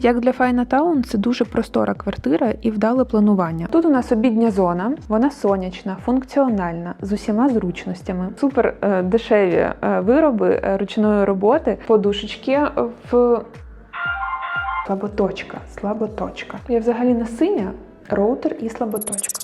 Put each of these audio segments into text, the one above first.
Як для Файнатаун, це дуже простора квартира і вдале планування. Тут у нас обідня зона, вона сонячна, функціональна, з усіма зручностями. Супер е, дешеві е, вироби е, ручної роботи, подушечки в слаботочка. Слаботочка. Я взагалі не синя, роутер і слаботочка.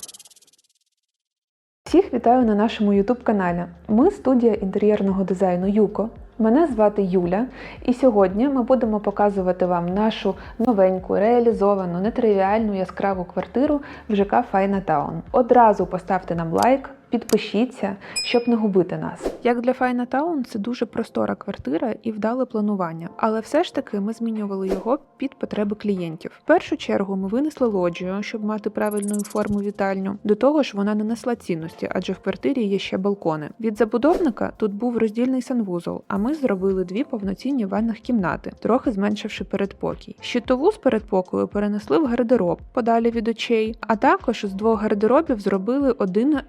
Всіх вітаю на нашому youtube каналі. Ми студія інтер'єрного дизайну Юко. Мене звати Юля, і сьогодні ми будемо показувати вам нашу новеньку, реалізовану, нетривіальну яскраву квартиру в ЖК Файна Таун. Одразу поставте нам лайк, підпишіться, щоб не губити нас. Як для Файна Таун, це дуже простора квартира і вдале планування, але все ж таки ми змінювали його під потреби клієнтів. В першу чергу ми винесли лоджію, щоб мати правильну форму вітальню. До того ж, вона не несла цінності, адже в квартирі є ще балкони. Від забудовника тут був роздільний санвузол, а ми зробили дві повноцінні ванних кімнати, трохи зменшивши передпокій. Щитову з передпокою перенесли в гардероб подалі від очей, а також з двох гардеробів зробили один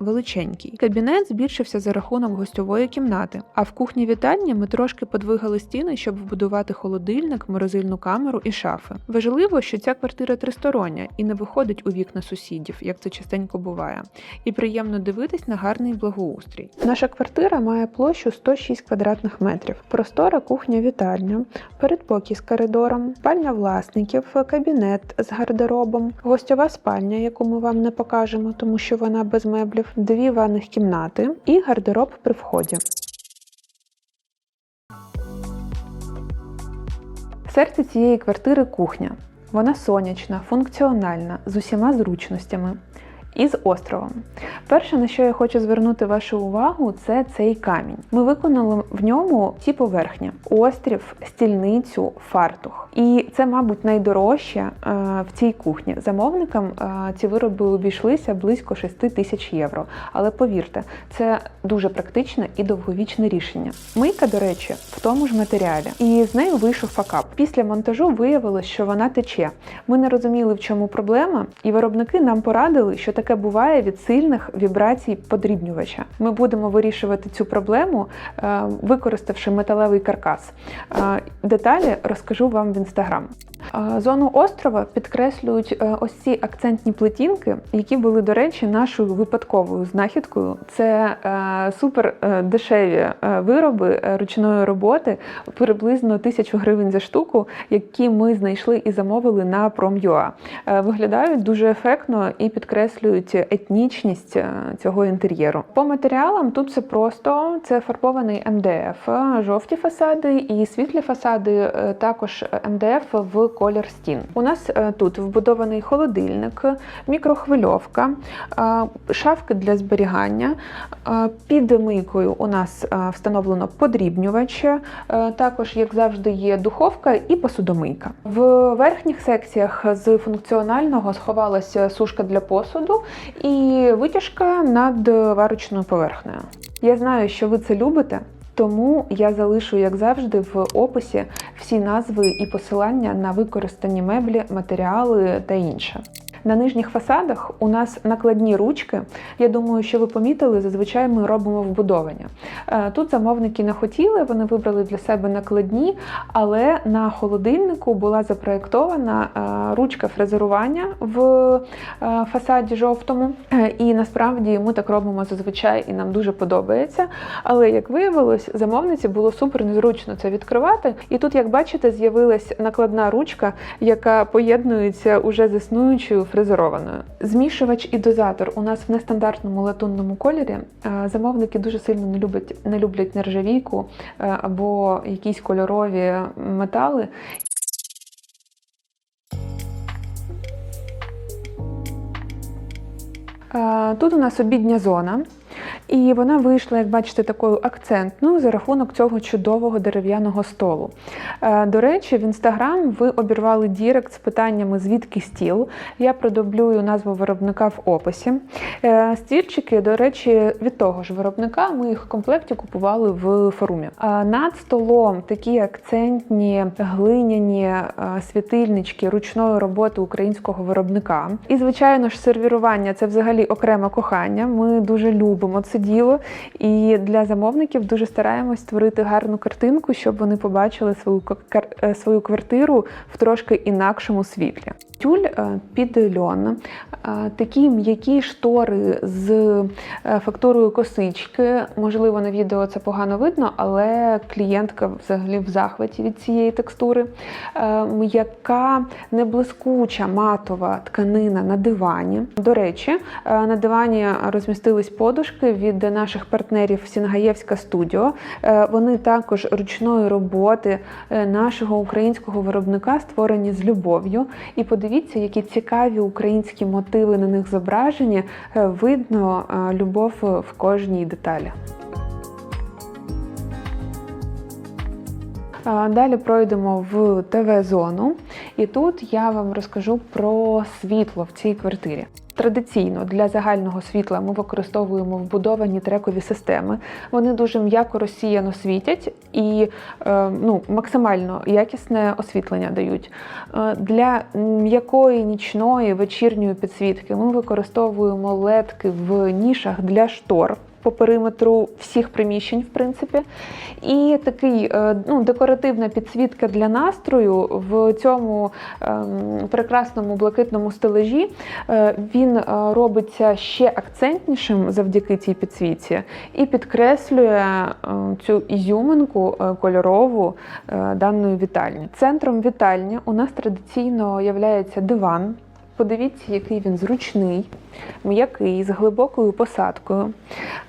величенький. Кабінет збільшився за рахунок гостьової кімнати. А в кухні вітальні ми трошки подвигали стіни, щоб вбудувати холодильник, морозильну камеру і шафи. Важливо, що ця квартира тристороння і не виходить у вікна сусідів, як це частенько буває. І приємно дивитись на гарний благоустрій. Наша квартира має площу 106 квадратних метрів, простора кухня-вітальня, передпокій з коридором, спальня власників, кабінет з гардеробом, гостьова спальня, яку ми вам не покажемо, тому що вона без меблів, дві ванних кімнати і гардероб при вході. Серце цієї квартири кухня. Вона сонячна, функціональна, з усіма зручностями. І з островом. Перше, на що я хочу звернути вашу увагу, це цей камінь. Ми виконали в ньому ці поверхні: острів, стільницю, фартух. І це, мабуть, найдорожче е, в цій кухні. Замовникам е, ці вироби обійшлися близько 6 тисяч євро. Але повірте, це дуже практичне і довговічне рішення. Мийка, до речі, в тому ж матеріалі, і з нею вийшов факап. Після монтажу виявилось, що вона тече. Ми не розуміли, в чому проблема, і виробники нам порадили, що таке буває від сильних вібрацій подрібнювача. Ми будемо вирішувати цю проблему, е, використавши металевий каркас. Е, Деталі розкажу вам в інстаграм. Е, Зону острова підкреслюють ось ці акцентні плетінки, які були, до речі, нашою випадковою знахідкою. Це супер дешеві вироби ручної роботи, приблизно тисячу гривень за штуку, які ми знайшли і замовили на Prom.ua. Виглядають дуже ефектно і підкреслюють етнічність е, цього інтер'єру. По матеріалам тут все просто: це фарбований МДФ, е, жовті фасади і світлі фасади, е, також МДФ в колір стін. У нас тут вбудований холодильник, мікрохвильовка, шафки для зберігання. Під мийкою у нас встановлено подрібнювач. Також, як завжди, є духовка і посудомийка. В верхніх секціях з функціонального сховалася сушка для посуду і витяжка над варочною поверхнею. Я знаю, що ви це любите. Тому я залишу, як завжди, в описі всі назви і посилання на використані меблі, матеріали та інше. На нижніх фасадах у нас накладні ручки. Я думаю, що ви помітили, зазвичай ми робимо вбудовані. Е, Тут замовники не хотіли, вони вибрали для себе накладні, але на холодильнику була запроєктована е, ручка фрезерування в е, фасаді жовтому. І насправді ми так робимо зазвичай і нам дуже подобається. Але як виявилось, замовниці було супер незручно це відкривати. І тут, як бачите, з'явилась накладна ручка, яка поєднується уже з існуючою фрезерованою. Змішувач і дозатор у нас в нестандартному латунному кольорі. Е, Замовники дуже сильно не люблять, не люблять нержавійку е, або якісь кольорові метали. Е, Тут у нас обідня зона. І вона вийшла, як бачите, такою акцентною за рахунок цього чудового дерев'яного столу. Е, До речі, в інстаграм ви обірвали Дірект з питаннями звідки стіл. Я продублюю назву виробника в описі. Е, Стільчики, до речі, від того ж виробника ми їх в комплекті купували в форумі. Е, Над столом такі акцентні глиняні світильнички ручної роботи українського виробника. І, звичайно ж, сервірування це взагалі окреме кохання. Ми дуже любимо це діло. І для замовників дуже стараємось створити гарну картинку, щоб вони побачили свою е, свою квартиру в трошки інакшому світлі. Тюль е, під льон, е, такі м'які штори з е, фактурою косички. Можливо, на відео це погано видно, але клієнтка взагалі в захваті від цієї текстури. М'яка, неблискуча матова тканина на дивані. До речі, на дивані розмістились подушки від наших партнерів Сінгаєвська студіо. Вони також ручної роботи нашого українського виробника створені з любов'ю. І подивіться, які цікаві українські мотиви на них зображені. Е, Видно е, любов в кожній деталі. Далі пройдемо в ТВ-зону, і тут я вам розкажу про світло в цій квартирі. Традиційно для загального світла ми використовуємо вбудовані трекові системи. Вони дуже м'яко розсіяно світять і е, ну, максимально якісне освітлення дають. Е, Для м'якої нічної вечірньої підсвітки ми використовуємо ледки в нішах для штор по периметру всіх приміщень, в принципі. І такий е, ну, декоративна підсвітка для настрою в цьому ем, прекрасному блакитному стележі. Е, Він е, робиться ще акцентнішим завдяки цій підсвітці і підкреслює цю ізюминку кольорову даної вітальні. Центром вітальні у нас традиційно являється диван. Подивіться, який він зручний, м'який, з глибокою посадкою.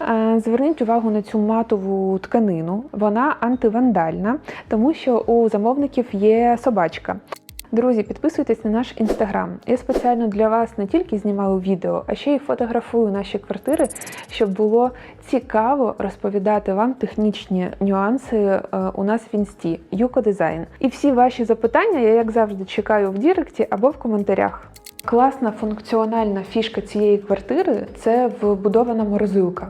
Е, Зверніть увагу на цю матову тканину. Вона антивандальна, тому що у замовників є собачка. Друзі, підписуйтесь на наш інстаграм. Я спеціально для вас не тільки знімаю відео, а ще й фотографую наші квартири, щоб було цікаво розповідати вам технічні нюанси е, у нас в інсті Юко Дизайн. І всі ваші запитання я, як завжди, чекаю в Діректі або в коментарях. Класна функціональна фішка цієї квартири це вбудована морозилка.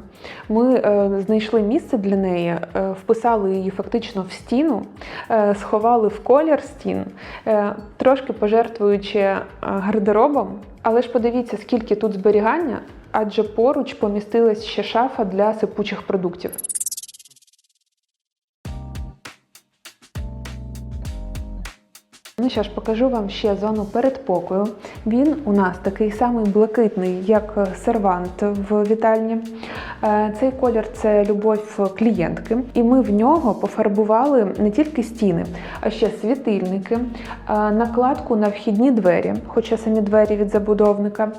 Ми е, знайшли місце для неї, е, вписали її фактично в стіну, е, сховали в колір стін, е, трошки пожертвуючи е, гардеробом. Але ж подивіться, скільки тут зберігання, адже поруч помістилась ще шафа для сипучих продуктів. Ну що ж, покажу вам ще зону передпокою. Він у нас такий самий блакитний, як сервант в вітальні. Е, Цей колір це любов клієнтки, і ми в нього пофарбували не тільки стіни, а ще світильники, е, накладку на вхідні двері, хоча самі двері від забудовника.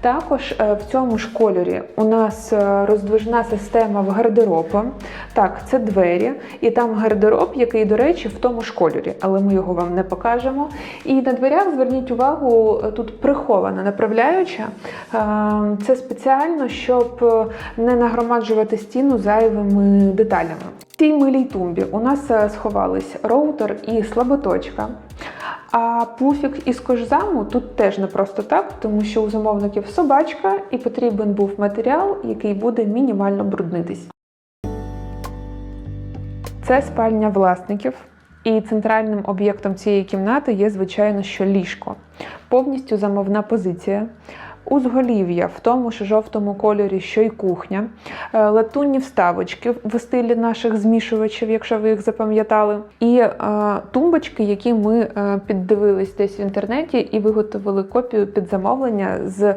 Також е, в цьому ж кольорі у нас е, роздвижна система в гардероба. Так, це двері, і там гардероб, який, до речі, в тому ж кольорі, але ми його вам не покажемо. І на дверях зверніть увагу, тут прихована направляюча. Е, Це спеціально, щоб е, не нагромаджувати стіну зайвими деталями. В цій милій тумбі у нас е, сховались роутер і слаботочка. А пуфік із кожзаму тут теж не просто так, тому що у замовників собачка і потрібен був матеріал, який буде мінімально бруднитись. Це спальня власників. І центральним об'єктом цієї кімнати є, звичайно, що ліжко. Повністю замовна позиція. Узголів'я в тому ж жовтому кольорі, що й кухня, Е, латунні вставочки в стилі наших змішувачів, якщо ви їх запам'ятали, і е, тумбочки, які ми е, піддивились десь в інтернеті і виготовили копію під замовлення з е,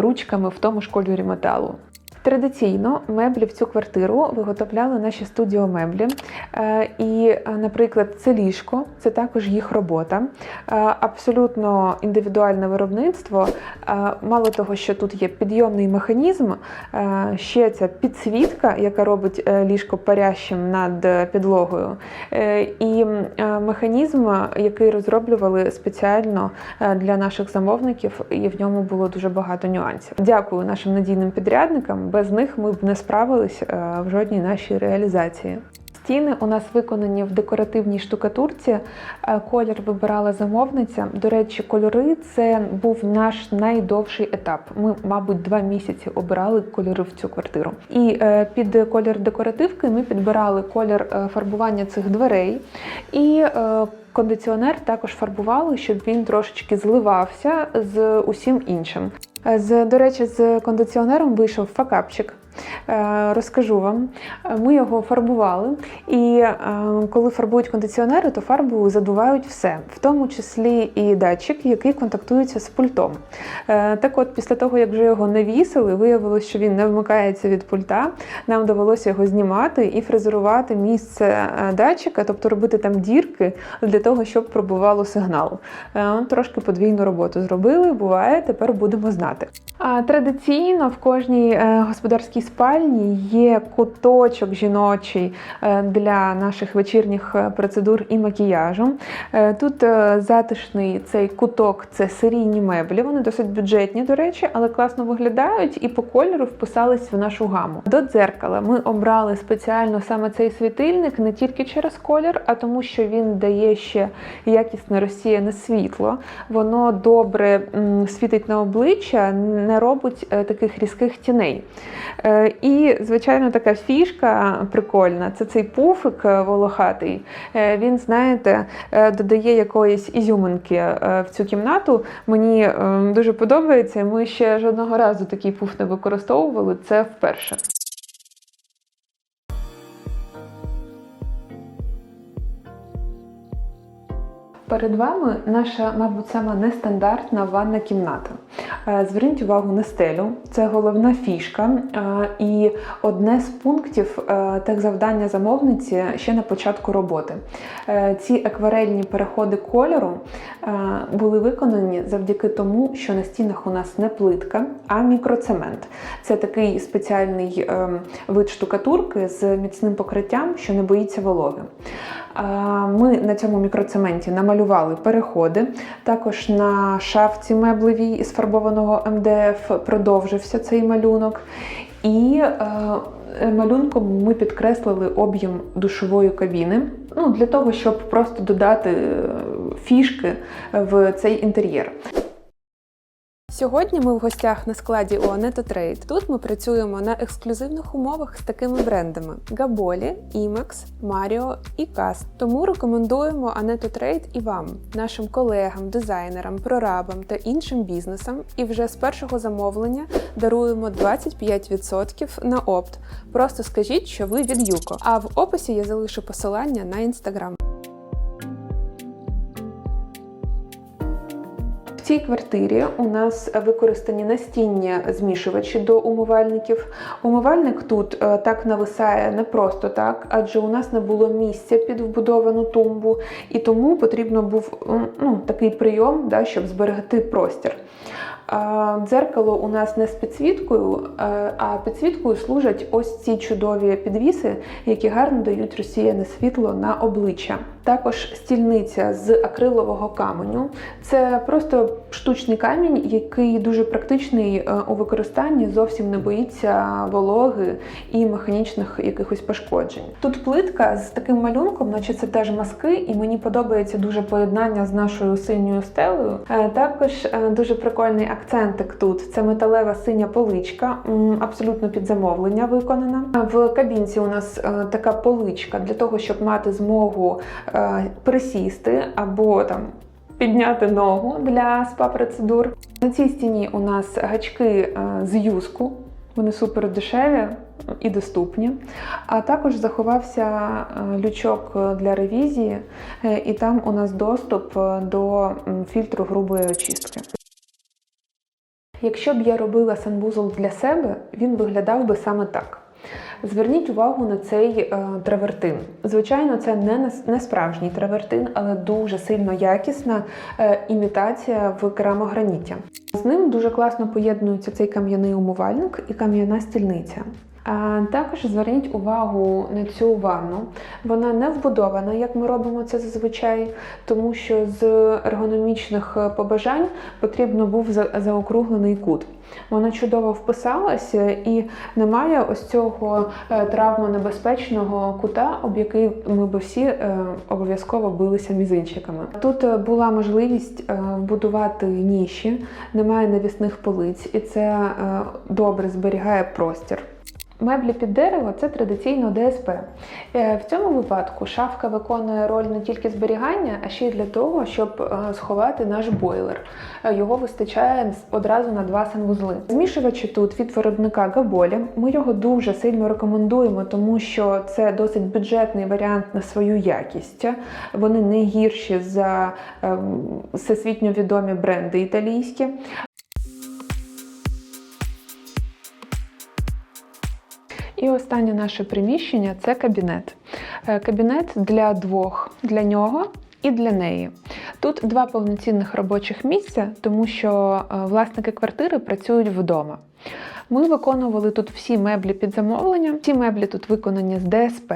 ручками в тому ж кольорі металу. Традиційно меблі в цю квартиру виготовляли наші студіо меблі. Е, І, е, наприклад, це ліжко, це також їх робота. Е, Абсолютно індивідуальне виробництво. Мало того, що тут є підйомний механізм, ще ця підсвітка, яка робить ліжко парящим над підлогою. І механізм, який розроблювали спеціально для наших замовників, і в ньому було дуже багато нюансів. Дякую нашим надійним підрядникам. Без них ми б не справились е, в жодній нашій реалізації. Стіни у нас виконані в декоративній штукатурці. Е, Колір вибирала замовниця. До речі, кольори це був наш найдовший етап. Ми, мабуть, два місяці обирали кольори в цю квартиру. І е, під колір декоративки ми підбирали колір фарбування цих дверей. І кондиціонер також фарбували, щоб він трошечки зливався з усім іншим. З, до речі, з кондиціонером вийшов факапчик. Е, Розкажу вам. Ми його фарбували, і е, коли фарбують кондиціонери, то фарбу задувають все, в тому числі і датчик, який контактується з пультом. Е, Так от, після того, як вже його навісили, виявилось, що він не вмикається від пульта. Нам довелося його знімати і фрезерувати місце датчика, тобто робити там дірки для того, щоб пробувало сигнал. Трошки подвійну роботу зробили. Буває, тепер будемо знати. Традиційно в кожній господарській спальні є куточок жіночий е, для наших вечірніх е, процедур і макіяжу. Е, Тут затишний цей куток це серійні меблі. Вони досить бюджетні, до речі, але класно виглядають і по кольору вписались в нашу гаму. До дзеркала ми обрали спеціально саме цей світильник не тільки через колір, а тому, що він дає ще якісне розсіяне світло. Воно добре світить на обличчя, не робить таких різких тіней. Е, І, звичайно, така фішка прикольна це цей пуфик е, волохатий. Е, Він, знаєте, додає якоїсь ізюминки в цю кімнату. Мені дуже подобається. Ми ще жодного разу такий пуф не використовували. Це вперше. Перед вами наша, мабуть, сама нестандартна ванна кімната. Е, Зверніть увагу на стелю, це головна фішка е, і одне з пунктів е, техзавдання замовниці ще на початку роботи. Ці акварельні переходи кольору були виконані завдяки тому, що на стінах у нас не плитка, а мікроцемент. Це такий спеціальний ем, вид штукатурки з міцним покриттям, що не боїться вологи. Ми на цьому мікроцементі намалювали переходи. Також на шафці меблевій із фарбованого МДФ продовжився цей малюнок. І е, малюнком ми підкреслили об'єм душової кабіни. Ну, для того, щоб просто додати е, фішки в цей інтер'єр. Сьогодні ми в гостях на складі у Aneto Trade. Тут ми працюємо на ексклюзивних умовах з такими брендами: Gaboli, Imex, Mario і Cast. Тому рекомендуємо Aneto Trade і вам, нашим колегам, дизайнерам, прорабам та іншим бізнесам. І вже з першого замовлення даруємо 25% на опт. Просто скажіть, що ви від Юко. А в описі я залишу посилання на інстаграм. Цій квартирі у нас використані настінні змішувачі до умивальників. Умивальник тут е, так нависає не просто так, адже у нас не було місця під вбудовану тумбу, і тому потрібно був ну, такий прийом, да, щоб зберегти простір. Дзеркало у нас не з підсвіткою, е, а підсвіткою служать ось ці чудові підвіси, які гарно дають розсіяне світло на обличчя. Також стільниця з акрилового каменю. Це просто штучний камінь, який дуже практичний е, у використанні, зовсім не боїться вологи і механічних якихось пошкоджень. Тут плитка з таким малюнком, наче це теж маски, і мені подобається дуже поєднання з нашою синьою стелею. Е, Також е, дуже прикольний акцентик тут. Це металева синя поличка, абсолютно під замовлення виконана. В кабінці у нас така поличка для того, щоб мати змогу присісти або там. Підняти ногу для спа-процедур. На цій стіні у нас гачки е, з юску, вони супер дешеві і доступні. А також заховався е, лючок для ревізії, е, і там у нас доступ е, до фільтру грубої очистки. Якщо б я робила санвузол для себе, він виглядав би саме так. Зверніть увагу на цей е, травертин. Звичайно, це не, не справжній травертин, але дуже сильно якісна е, імітація в керамограніті. З ним дуже класно поєднується цей кам'яний умивальник і кам'яна стільниця. Також зверніть увагу на цю ванну. Вона не вбудована, як ми робимо це зазвичай, тому що з ергономічних е, побажань потрібно був заокруглений кут. Вона чудово вписалася і немає ось цього е, травмонебезпечного кута, об який ми би всі е, обов'язково билися мізинчиками. Тут була можливість вбудувати ніші, немає навісних полиць, і це добре зберігає простір. Меблі під дерево це традиційно ДСП. Е, В цьому випадку шафка виконує роль не тільки зберігання, а ще й для того, щоб е, сховати наш бойлер. Е, Його вистачає одразу на два санвузли. Змішувачі тут від виробника Габолі. Ми його дуже сильно рекомендуємо, тому що це досить бюджетний варіант на свою якість. Вони не гірші за ем, всесвітньо відомі бренди італійські. І останнє наше приміщення це кабінет. Е, Кабінет для двох для нього і для неї. Тут два повноцінних робочих місця, тому що е, власники квартири працюють вдома. Ми виконували тут всі меблі під замовлення. Ці меблі тут виконані з ДСП.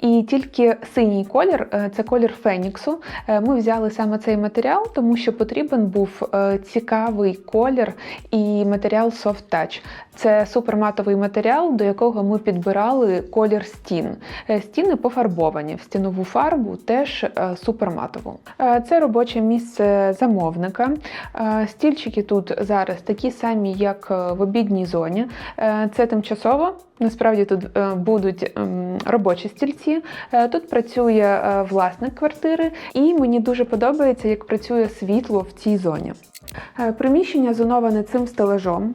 І тільки синій колір е, це колір Феніксу. Е, Ми взяли саме цей матеріал, тому що потрібен був е, цікавий колір і матеріал Soft Touch. Це суперматовий матеріал, до якого ми підбирали колір стін. Стіни пофарбовані в стінову фарбу, теж суперматову. Це робоче місце замовника. Стільчики тут зараз такі самі, як в обідній зоні. Е, Це тимчасово. Насправді тут е, будуть ем, робочі стільці. Е, Тут працює власник квартири, і мені дуже подобається, як працює світло в цій зоні. Е, Приміщення зоноване цим стелажом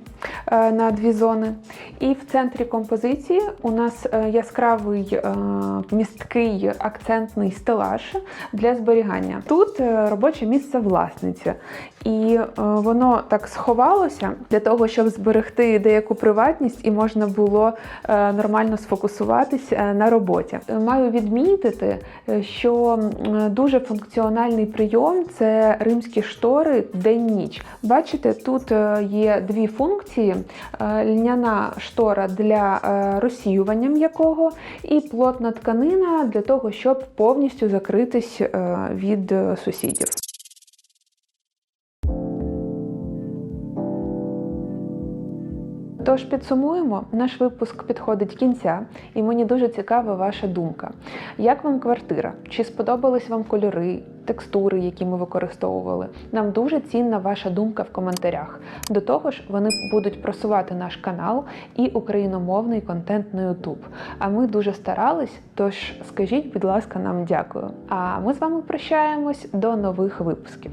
е, на дві зони. І в центрі композиції у нас е, яскравий місткий акцентний стелаж для зберігання. Тут робоче місце власниці, і воно так сховалося для того, щоб зберегти деяку приватність і можна було нормально сфокусуватись на роботі. Маю відмітити, що дуже функціональний прийом це римські штори день-ніч. Бачите, тут е, є дві функції: Е, льняна штора для е, розсіювання м'якого і плотна тканина для того, щоб повністю закритись від сусідів. Тож підсумуємо, наш випуск підходить кінця, і мені дуже цікава ваша думка. Як вам квартира? Чи сподобались вам кольори, текстури, які ми використовували? Нам дуже цінна ваша думка в коментарях. До того ж, вони будуть просувати наш канал і україномовний контент на YouTube. А ми дуже старались, тож скажіть, будь ласка, нам дякую. А ми з вами прощаємось до нових випусків.